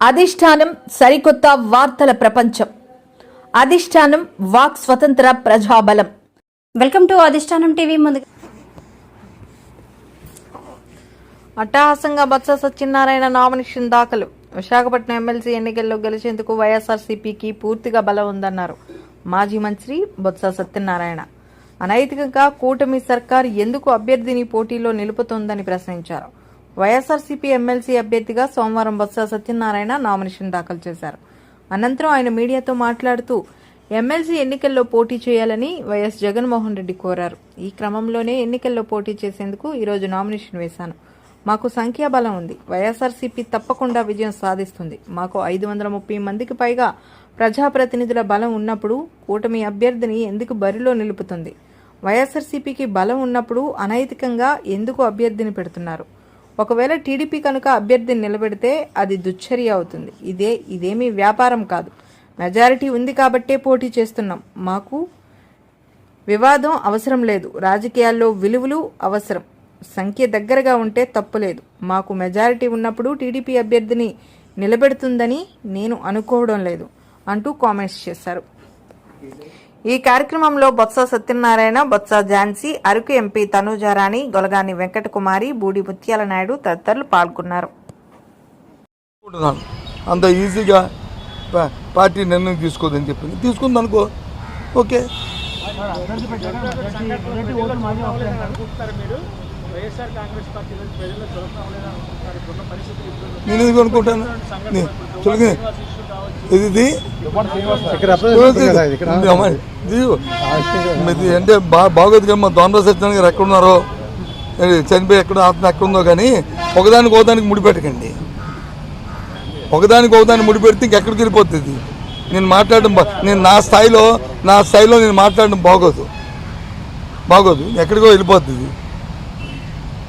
అధిష్టానం సరికొత్త వార్తల ప్రపంచం. అధిష్టానం వాక్ స్వతంత్ర ప్రజాబలం. వెల్కమ్ టు అధిష్టానం టీవీ ముందు. అట్టహాసంగా బొత్స సత్యనారాయణ నామినేషన్ దాఖలు. విశాఖపట్నం ఎమ్మెల్సీ ఎన్నికల్లో గెలిచేందుకు వైఎస్ఆర్సీపీకి పూర్తిగా బలం ఉందన్నారు మాజీ మంత్రి బొత్స సత్యనారాయణ. అనైతికంగా కూటమి సర్కార్ ఎందుకు అభ్యర్థిని పోటీలో నిలుపుతోందని ప్రశ్నించారు. వైఎస్ఆర్సీపీ ఎమ్మెల్సీ అభ్యర్థిగా సోమవారం బొత్స సత్యనారాయణ నామినేషన్ దాఖలు చేశారు. అనంతరం ఆయన మీడియాతో మాట్లాడుతూ ఎమ్మెల్సీ ఎన్నికల్లో పోటీ చేయాలని వైఎస్ జగన్మోహన్ రెడ్డి కోరారు. ఈ క్రమంలోనే ఎన్నికల్లో పోటీ చేసేందుకు ఈరోజు నామినేషన్ వేశాను. మాకు సంఖ్యాబలం ఉంది. వైఎస్ఆర్సీపీ తప్పకుండా విజయం సాధిస్తుంది. మాకు ఐదు వందల ముప్పై మందికి పైగా ప్రజాప్రతినిధుల బలం ఉన్నప్పుడు కూటమి అభ్యర్థిని ఎందుకు బరిలో నిలుపుతుంది? వైఎస్ఆర్సీపీకి బలం ఉన్నప్పుడు అనైతికంగా ఎందుకు అభ్యర్థిని పెడుతున్నారు? ఒకవేళ టీడీపీ కనుక అభ్యర్థిని నిలబెడితే అది దుశ్చర్య అవుతుంది. ఇదే ఇదేమీ వ్యాపారం కాదు. మెజారిటీ ఉంది కాబట్టే పోటీ చేస్తున్నాం. మాకు వివాదం అవసరం లేదు. రాజకీయాల్లో విలువలు అవసరం. సంఖ్య దగ్గరగా ఉంటే తప్పులేదు మాకు మెజారిటీ ఉన్నప్పుడు టీడీపీ అభ్యర్థిని నిలబెడుతుందని నేను అనుకోవడం లేదు అంటూ కామెంట్స్ చేశారు. ఈ కార్యక్రమంలో బొత్స సత్యనారాయణ బొత్స ఝాన్సీ అరకు ఎంపీ తనూజారాణి గొలగాని వెంకటకుమారి బూడి ముత్యాల నాయుడు తదితరులు పాల్గొన్నారు. అంత ఈజీగా పార్టీ నిర్ణయం తీసుకోదని చెప్పింది. తీసుకుంది అనుకో. ఓకే. నేను అనుకుంటాను? ఇది ఇది అంటే బా బాగోదు మా దొండ సత్యనారాయణ గారు ఎక్కడున్నారో? చనిపోయి ఎక్కడ ఆత్మ ఎక్కడుందో కానీ ఒకదానికి ఒకదానికి ముడిపెట్టకండి. ఒకదానికి ఒకదాన్ని ముడిపెడితే ఇంకెక్కడికి వెళ్ళిపోతుంది నేను మాట్లాడడం బా- నేను నా స్థాయిలో నా స్థాయిలో నేను మాట్లాడడం బాగోదు. బాగోదు. ఎక్కడికో వెళ్ళిపోతుంది.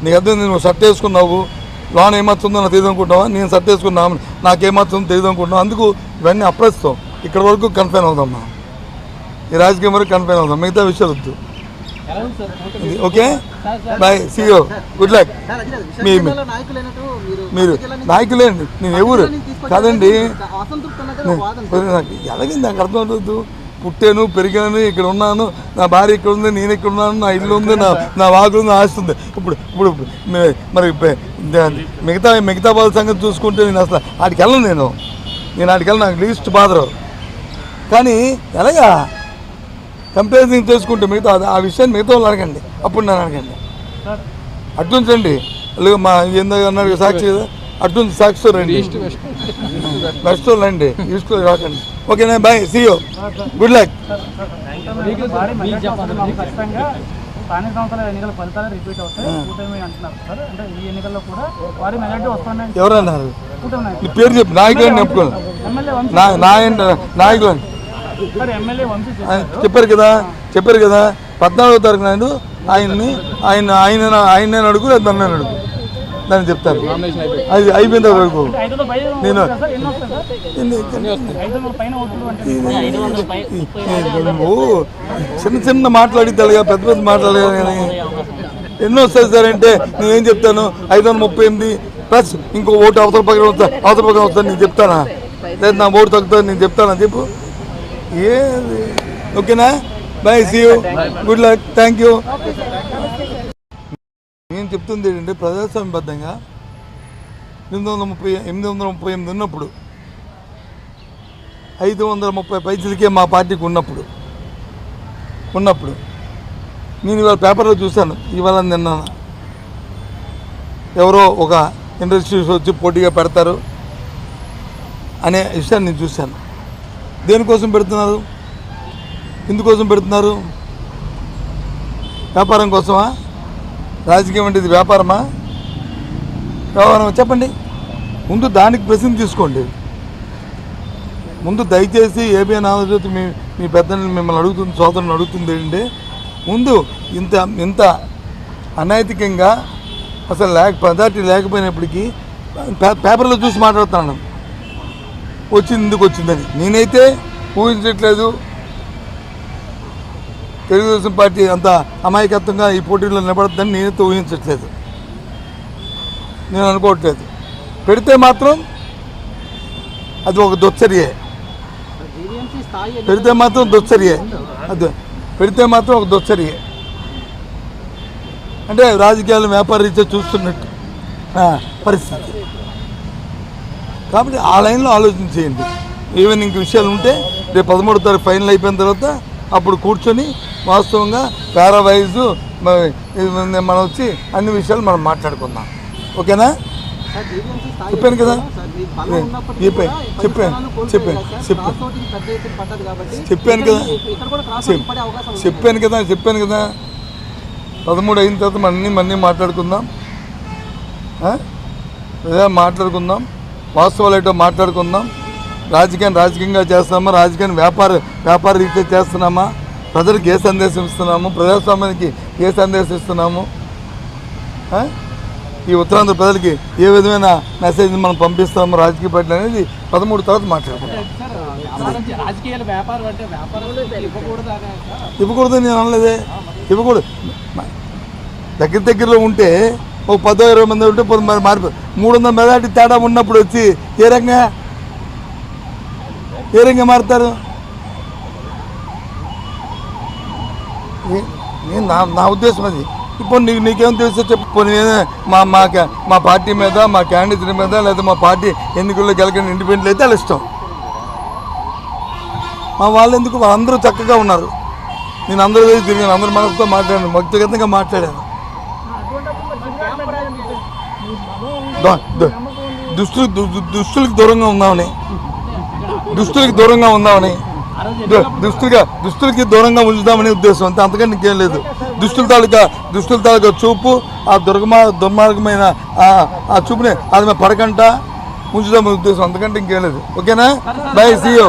నీకు అర్థం నువ్వు షర్ట్ వేసుకున్నావు. లోన్ ఏమవుతుందో నాకు తెలియదు అనుకుంటావా నేను షర్ట్ వేసుకున్నావు నాకేమవుతుందో తెలియదు అనుకుంటున్నావు అందుకు ఇవన్నీ అప్రస్తుతం. ఇక్కడ వరకు కన్ఫైన్ అవుదామ్మా ఈ రాజకీయం వరకు కన్ఫైన్ అవుదాం. మిగతా విషయాలు వద్దు. Okay? Bye see you good luck మీ మీరు నాయకులేండి. నేను ఎవరు? కాదండి. నేను- నాకు ఎలాగే నాకు అర్థం అవుతుంది పుట్టాను పెరిగాను ఇక్కడ ఉన్నాను నా భార్య ఇక్కడ ఉంది నేను ఇక్కడ ఉన్నాను నా ఇల్లు ఉంది నా నా వాకు ఉంది ఆస్తి ఉంది. ఇప్పుడు ఇప్పుడు మరి మిగతా మిగతా వాళ్ళ సంగతి చూసుకుంటే నేను అసలు ఆడికి వెళ్ళను నేను. నేను ఆడికి వెళ్ళను నాకు లీస్ట్ బాధరు కానీ ఎలాగా? కంపారిజన్ చేసుకుంటే మిగతా ఆ విషయాన్ని మిగతా వాళ్ళు అడగండి. అప్పుడు నన్ను అడగండి. అట్లుంచండి అలాగే మా ఏందో అన్నాడు సాక్షి కదా అట్లుంచి సాక్షితో రండి. వెస్ట్లో రండి ఈస్ట్లో రాకండి ఓకేనా bye see you good luck భారీ మెజార్టీ వస్తుంది మాకు ఖచ్చితంగా స్థానిక సంస్థల ఎన్నికల ఫలితాలు రిపీట్ అవుతాయి కూటమి అంటున్నారు సార్ అంటే ఈ ఎన్నికల్లో కూడా భారీ మెజార్టీ వస్తున్నాయి ఎవరన్నారు కూటమి నాయకులు. నీ పేరు చెప్పు చెప్పారు కదా. చెప్పారు కదా. పద్నాలుగో తారీఖు నాడు ఆయన్ని ఆయన ఆయన ఆయన అడుగు లేదా నన్ను అడుగు? దాన్ని చెప్తారు. అది అయిపోయిన వందల పైన నేను- చిన్న చిన్న మాట్లాడిద్దాలుగా పెద్ద పెద్ద మాట్లాడగా కానీ ఎన్నో వస్తాయి సార్ అంటే నేనేం చెప్తాను? ఐదు వందల ముప్పై ఎనిమిది ప్లస్ ఇంకో ఓటు అవతల పక్కన వస్తా అవతల పక్కన వస్తా నేను చెప్తానా? లేదు నా ఓటు తగ్గుతుంది నేను చెప్తానా? చెప్పు. ఏది? ఓకేనా? Bye see you good luck thank you నేను చెప్తుంది ఏంటంటే ప్రజాస్వామ్యబద్ధంగా ఎనిమిది వందల ముప్పై ఎనిమిది వందల ముప్పై ఎనిమిది ఉన్నప్పుడు ఐదు వందల ముప్పై పైసలకే మా పార్టీకి ఉన్నప్పుడు ఉన్నప్పుడు నేను ఇవాళ పేపర్లో చూశాను ఇవాళ నిన్న ఎవరో ఒక ఇండస్ట్రీస్ వచ్చి పోటీగా పెడతారు అనే విషయాన్ని నేను చూశాను. దేనికోసం పెడుతున్నారు? ఎందుకోసం పెడుతున్నారు? వ్యాపారం కోసమా? రాజకీయం అంటే ఇది వ్యాపారమా? వ్యవహారం చెప్పండి. ముందు దానికి ప్రశ్న తీసుకోండి. ముందు దయచేసి ఏబిఎన్ ఆంధ్రజ్యోతి మీ మీ పెద్దల్ని మిమ్మల్ని అడుగుతుంది సోదరుని అడుగుతుంది ఏంటంటే ముందు ఇంత ఇంత అనైతికంగా అసలు లేక పదార్థి లేకపోయినప్పటికీ పేపర్లో చూసి మాట్లాడుతున్నాను. వచ్చింది ఎందుకు వచ్చిందని. నేనైతే ఊహించట్లేదు. తెలుగుదేశం పార్టీ అంత అమాయకత్వంగా ఈ పోటీలో నిలబడద్దని నేనైతే ఊహించట్లేదు. నేను అనుకోవట్లేదు. పెడితే మాత్రం అది ఒక దుచ్చర్యే. పెడితే మాత్రం దుచ్చర్యే. అది పెడితే మాత్రం ఒక దుచ్చర్యే. అంటే రాజకీయాలు వ్యాపార రీత్యా చూస్తున్నట్టు పరిస్థితి. కాబట్టి ఆ లైన్లో ఆలోచన చేయండి. ఈవెనింగ్ ఇంక విషయాలు ఉంటే రేపు పదమూడో తారీఖు ఫైనల్ అయిపోయిన తర్వాత అప్పుడు కూర్చొని వాస్తవంగా పారావైజ్ మనం వచ్చి అన్ని విషయాలు మనం మాట్లాడుకుందాం. ఓకేనా? చెప్పాను కదా. చెప్పాను చెప్పాను చెప్పాను చెప్పాను చెప్పాను. కదా. చెప్- చెప్పాను కదా చెప్పాను కదా. పదమూడు అయిన తర్వాత మన్నీ మన్నీ మాట్లాడుకుందాం. మాట్లాడుకుందాం. వాస్తవాలు ఏంటో మాట్లాడుకుందాం. రాజకీయం రాజకీయంగా చేస్తున్నామా? రాజకీయాన్ని వ్యాపార వ్యాపార రీత్యా చేస్తున్నామా? ప్రజలకు ఏ సందేశం ఇస్తున్నాము? ప్రజాస్వామ్యానికి ఏ సందేశం ఇస్తున్నాము? ఈ ఉత్తరాంధ్ర ప్రజలకి ఏ విధమైన మెసేజ్ మనం పంపిస్తాము? రాజకీయ పార్టీలు అనేది పదమూడు తర్వాత మాట్లాడుకుంటాం ఇవ్వకూడదు నేను అనలేదే. ఇవ్వకూడదు. దగ్గర దగ్గరలో ఉంటే ఒక పదో ఇరవై మంది ఉంటే పది మరి మారిపో. మూడు వందల మెజార్టీ తేడా ఉన్నప్పుడు వచ్చి ఏ రంగా ఏ రంగా మారుతారు? ఏ- నేను నా నా ఉద్దేశం అది. ఇప్పుడు నీకు నీకేం తెలుసో చెప్పు. మా మా మా పార్టీ మీద మా క్యాండిడేట్ మీద లేదా మా పార్టీ ఎన్నికల్లో గెలకని ఇండిపెండెంట్ అయితే వాళ్ళ ఇష్టం. మా వాళ్ళు ఎందుకు? వాళ్ళందరూ చక్కగా ఉన్నారు. నేను అందరూ దగ్గర తిరిగాను. అందరూ మనసుతో మాట్లాడాను. వ్యక్తిగతంగా మాట్లాడాను. దుస్తులు దుస్తులకు దూరంగా ఉన్నామని. దుస్తులకి దూరంగా ఉందామని. దుస్తులుగా దుస్తులకి దూరంగా ఉంచుదామని ఉద్దేశం. అంతే అంతకంటే ఇంకేం లేదు. దుస్తుల తాలూకా దుస్తుల తాలూకా చూపు ఆ దుర్గమా దుర్మార్గమైన ఆ- చూపుని అది మేము పడకంట ఉంచుదామని ఉద్దేశం. అంతకంటే ఇంకేం లేదు. ఓకేనా? బై సీఓ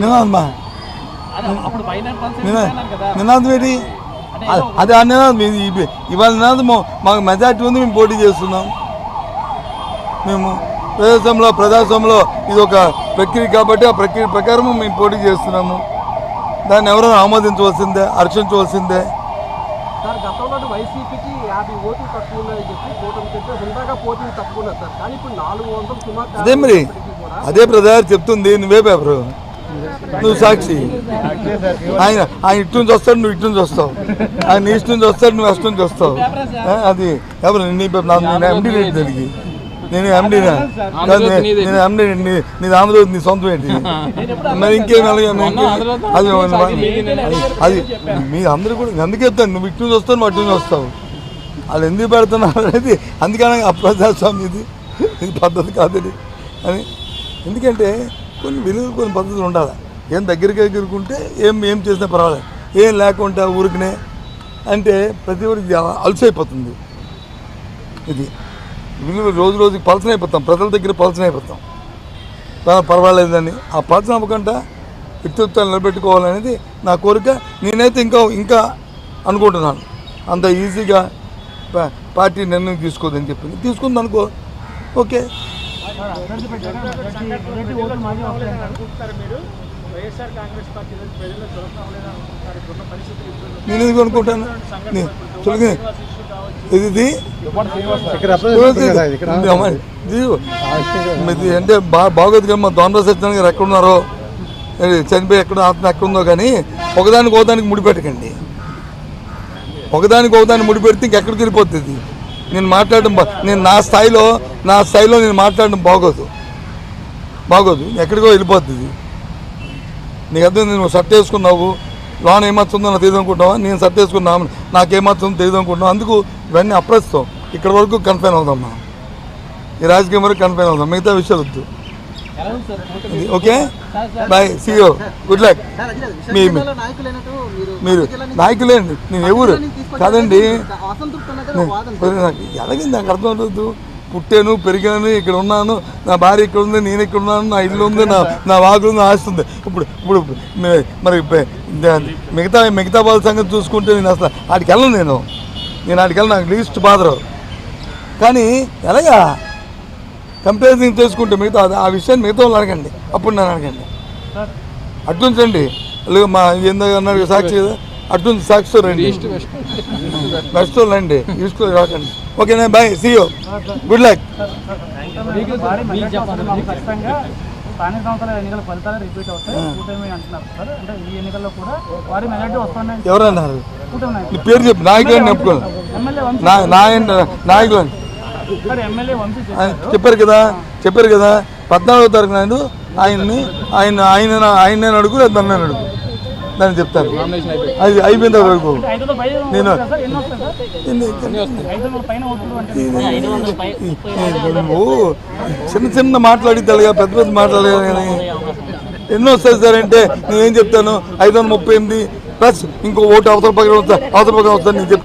నినాదమ్మా నినాదం ఏంటి? అది ఆ నినాదం ఇది ఇవి- ఇవాళ మాకు మెజార్టీ ఉంది మేము పోటీ చేస్తున్నాం. మేము ప్రజాస్వామ్యంలో ప్రజాస్వామ్యంలో ఇది ఒక ప్రక్రియ కాబట్టి ఆ ప్రక్రియ ప్రకారం మేము పోటీ చేస్తున్నాము. దాన్ని ఎవరైనా ఆమోదించవలసిందే హర్షించవలసిందే సార్ గతంలో వైసీపీకి యాభై ఓట్లు తక్కువ ఉన్నాయని చెప్పి కూటమి చెప్పి హుందాగా పోటీ తక్కువ ఉన్నది సార్. కానీ ఇప్పుడు నాలుగు వందలు సుమారు అదే మరి అదే ప్రధాని చెప్తుంది నువ్వే పేపరు. నువ్వు సాక్షి? ఆయన ఆయన ఇటు నుంచి వస్తాడు నువ్వు ఇటు నుంచి వస్తావు. ఆయన ఈస్ట్ నుంచి వస్తాడు నువ్వు వెస్ట్ నుంచి వస్తావు. అది ఎవరు? నీ నా- నేను ఎండి రేట్ దానికి నేను ఎండి కాదు నే- నేను ఎండి నీది ఆంధ్రజ్యోతి నీ సొంతం ఏంటి మరి ఇంకేం? అది అది మీ అందరూ కూడా అందుకే చెప్తాను నువ్వు ఇటు నుంచి వస్తావు నువ్వు అటు నుంచి వస్తావు. వాళ్ళు ఎందుకు పెడుతున్నారు అనేది అందుకని అప్రజాస్వామ్యం ఇది. ఇది పద్ధతి కాదని అని ఎందుకంటే కొన్ని విలువలు కొన్ని పద్ధతులు ఉండాలి. ఏం దగ్గరికి ఎగురుకుంటే ఏం ఏం చేసినా పర్వాలేదు. ఏం లేకుండా ఊరికనే అంటే ప్రతి ఒక్కరికి అలసైపోతుంది. ఇది విలువ రోజు రోజుకి పలసన అయిపోతాం. ప్రజల దగ్గర పలసన అయిపోతాం. పర్వాలేదని ఆ పలసన అవ్వకుండా వ్యక్తిత్వాలు నిలబెట్టుకోవాలనేది నా కోరిక. నేనైతే ఇంకా ఇంకా అనుకుంటున్నాను. అంత ఈజీగా పార్టీ నిర్ణయం తీసుకోదని చెప్పింది తీసుకుంది అనుకో ఓకే. నేను ఎందుకు అనుకుంటాను నే- చూడగా ఇది ఇది. ఇది. అమ్మాయి, ఇది ఇది అంటే బా బాగోదు కానీ మా దొండ సత్యనారాయణ గారు ఎక్కడున్నారో చనిపోయి ఎక్కడ ఆత్మ ఎక్కడుందో కానీ ఒకదానికి ఒకదానికి ముడిపెట్టకండి. ఒకదానికి ఒకదాన్ని ముడిపెడితే ఇంకెక్కడికి వెళ్ళిపోతుంది నేను మాట్లాడడం నేను నా స్థాయిలో నా స్థాయిలో నేను మాట్లాడడం బాగోదు. బాగోదు. ఎక్కడికో వెళ్ళిపోతుంది నీకు అర్థం నువ్వు షర్ట్ వేసుకున్నావు లోన్ ఏమవుతుందో నాకు తెలియదు అనుకుంటావా నేను షర్ట్ వేసుకున్నావు నాకేమవుతుందో తెలియదు అనుకుంటున్నావు? అందుకు ఇవన్నీ అప్రస్తుతం. ఇక్కడ వరకు కన్ఫైన్ అవుదాం మనం. ఈ రాజకీయం వరకు కన్ఫైన్ అవుదాం. మిగతా విషయాలు వద్దు. Okay bye see you good luck మీ మీరు నాయకులేండి. నేను ఎవరు కాదండి. ఎలాగైంది? నాకు అర్థం అవుతుంది పుట్టాను పెరిగాను ఇక్కడ ఉన్నాను. నా భార్య ఇక్కడ ఉంది నేను ఇక్కడ ఉన్నాను నా ఇల్లు ఉంది నా నా వాగు ఉంది ఆస్తి ఉంది. ఇప్పుడు ఇప్పుడు మరి మిగతా మిగతా వాళ్ళ సంగతి చూసుకుంటే నేను అసలు ఆడికి వెళ్ళను నేను. నేను ఆడికి వెళ్ళను నాకు లీస్ట్ బాధరు కానీ ఎలాగా? కంపారిజన్ చేసుకుంటే మిగతా ఆ విషయాన్ని మిగతా వాళ్ళు అడగండి. అప్పుడు నన్ను అడగండి. అట్లుంచండి లేదు మా ఏందో అన్నారు సాక్షి కదా. అటు సాక్షి రండి బెస్ట్ రండి. ఈస్ట్ రాకండి ఓకేనా bye see you good luck మీకు భారీ మెజార్టీ వస్తుంది మాకు ఖచ్చితంగా స్థానిక సంస్థల ఎన్నికల ఫలితాలు రిపీట్ అవుతాయి కూటమి అంటున్నారు సార్ అంటే ఈ ఎన్నికల్లో కూడా భారీ మెజార్టీ వస్తున్నాయి ఎవరన్నారు పేరు చెప్పు నాయకులని ఎమ్మెల్యే చెప్పారు. కదా చెప్పారు కదా పద్నాలుగో తారీఖు నాడు ఆయన్ని ఆయన ఆయన ఆయన అడుగు లేదా నన్ను అడుగు? దాన్ని చెప్తారు. అది అయిపోయిన తర్వాత అడుగు పైన నేను- చిన్న చిన్న మాట్లాడి తెలుగా పెద్ద పెద్ద మాట్లాడగా కానీ. ఎన్నో వస్తాయి సార్ అంటే నేనేం చెప్తాను? ఐదు వందల ముప్పై ఎనిమిది ప్లస్ ఇంకో ఓటు అవతల పక్కన వస్తా అవతల పక్కన వస్తా నేను చెప్తాను